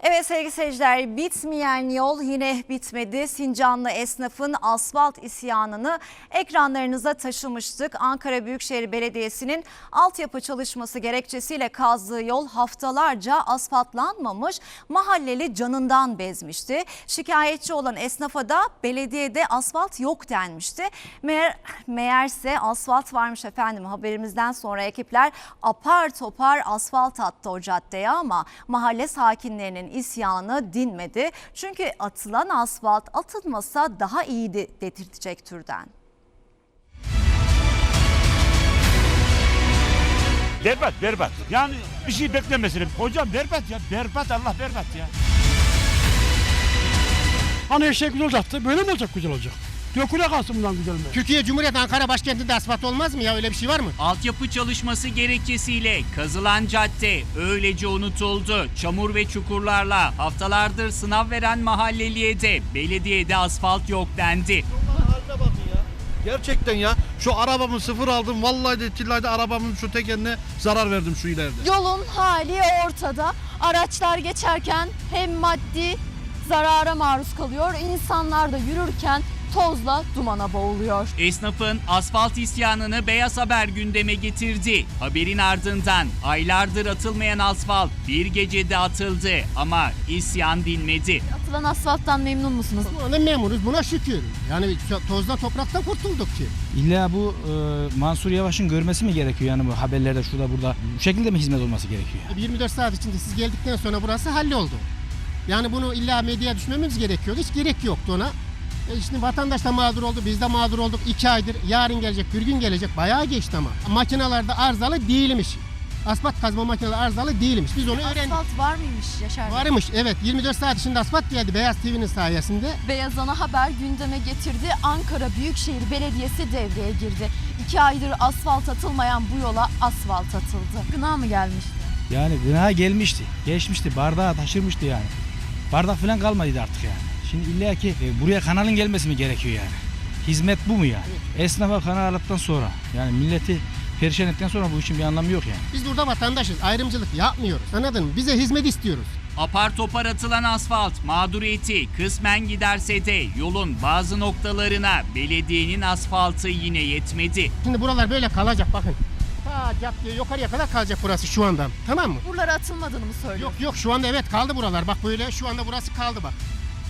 Evet sevgili seyirciler bitmeyen yol yine bitmedi. Sincanlı esnafın asfalt isyanını ekranlarınıza taşımıştık. Ankara Büyükşehir Belediyesi'nin altyapı çalışması gerekçesiyle kazdığı yol haftalarca asfaltlanmamış mahalleli canından bezmişti. Şikayetçi olan esnafa da belediyede asfalt yok denmişti. Meğer, meğerse asfalt varmış efendim haberimizden sonra ekipler apar topar asfalt attı o caddeye ama mahalle sakinlerinin isyanı dinmedi. Çünkü atılan asfalt atılmasa daha iyiydi dedirtecek türden. Berbat berbat. Yani bir şey beklemesin. Hocam berbat ya berbat Allah berbat ya. Hani her şey güzel olacaktı. Böyle mi olacak güzel olacak? Döküle kalsın bundan güzel mi? Türkiye Cumhuriyeti Ankara başkentinde asfalt olmaz mı ya öyle bir şey var mı? Altyapı çalışması gerekçesiyle kazılan cadde öylece unutuldu. Çamur ve çukurlarla haftalardır sınav veren mahalleliye de belediyede asfalt yok dendi. haline bakın ya. Gerçekten ya. Şu arabamı sıfır aldım. Vallahi de tillahi de arabamın şu tekerine zarar verdim şu ileride. Yolun hali ortada. Araçlar geçerken hem maddi zarara maruz kalıyor, insanlar da yürürken tozla dumana boğuluyor. Esnafın asfalt isyanını Beyaz Haber gündeme getirdi. Haberin ardından aylardır atılmayan asfalt bir gecede atıldı ama isyan dinmedi. Atılan asfalttan memnun musunuz? Anda memuruz buna şükür. Yani tozdan topraktan kurtulduk ki. İlla bu e, Mansur Yavaş'ın görmesi mi gerekiyor yani bu haberlerde şurada burada bu şekilde mi hizmet olması gerekiyor? 24 saat içinde siz geldikten sonra burası halloldu. Yani bunu illa medyaya düşmemiz gerekiyordu. Hiç gerek yoktu ona. E şimdi vatandaş da mağdur oldu, biz de mağdur olduk. İki aydır, yarın gelecek, bir gün gelecek. Bayağı geçti ama. Makinelerde arızalı değilmiş. Asfalt kazma makineleri arızalı değilmiş. Biz onu öğrendik. Asfalt var mıymış Yaşar Bey? Varmış evet 24 saat içinde asfalt geldi Beyaz TV'nin sayesinde. Beyaz Ana Haber gündeme getirdi. Ankara Büyükşehir Belediyesi devreye girdi. İki aydır asfalt atılmayan bu yola asfalt atıldı. Gına mı gelmişti? Yani gına gelmişti, geçmişti, bardağı taşırmıştı yani. Bardak falan kalmadıydı artık yani. Şimdi illa ki e, buraya kanalın gelmesi mi gerekiyor yani? Hizmet bu mu yani? Esnafa kanal aldıktan sonra yani milleti perişan ettikten sonra bu işin bir anlamı yok yani. Biz burada vatandaşız ayrımcılık yapmıyoruz anladın mı? Bize hizmet istiyoruz. Apar topar atılan asfalt mağduriyeti kısmen giderse de yolun bazı noktalarına belediyenin asfaltı yine yetmedi. Şimdi buralar böyle kalacak bakın. Ta caddeye yukarıya kadar kalacak burası şu anda. Tamam mı? Buralara atılmadığını mı söylüyor? Yok yok şu anda evet kaldı buralar. Bak böyle şu anda burası kaldı bak.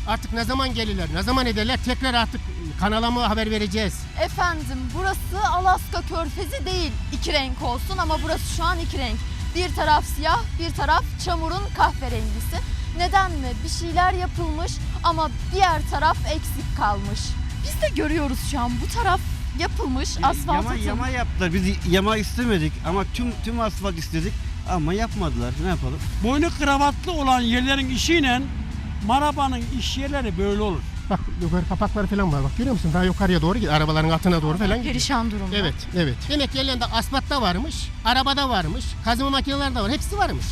Artık ne zaman gelirler, ne zaman ederler tekrar artık kanala mı haber vereceğiz. Efendim burası Alaska Körfezi değil. İki renk olsun ama burası şu an iki renk. Bir taraf siyah, bir taraf çamurun kahverengisi. Neden mi? Bir şeyler yapılmış ama diğer taraf eksik kalmış. Biz de görüyoruz şu an bu taraf yapılmış, asfalt yama, atılmış. yama yaptılar. Biz yama istemedik ama tüm tüm asfalt istedik ama yapmadılar. Ne yapalım? Boynu kravatlı olan yerlerin işiyle marabanın iş yerleri böyle olur. Bak yukarı kapakları falan var. Bak görüyor musun? Daha yukarıya doğru gidiyor. Arabaların altına doğru falan gidiyor. Perişan durumda. Evet, evet. Demek yerlerinde asfaltta varmış, arabada varmış, kazma makineleri de var. Hepsi varmış.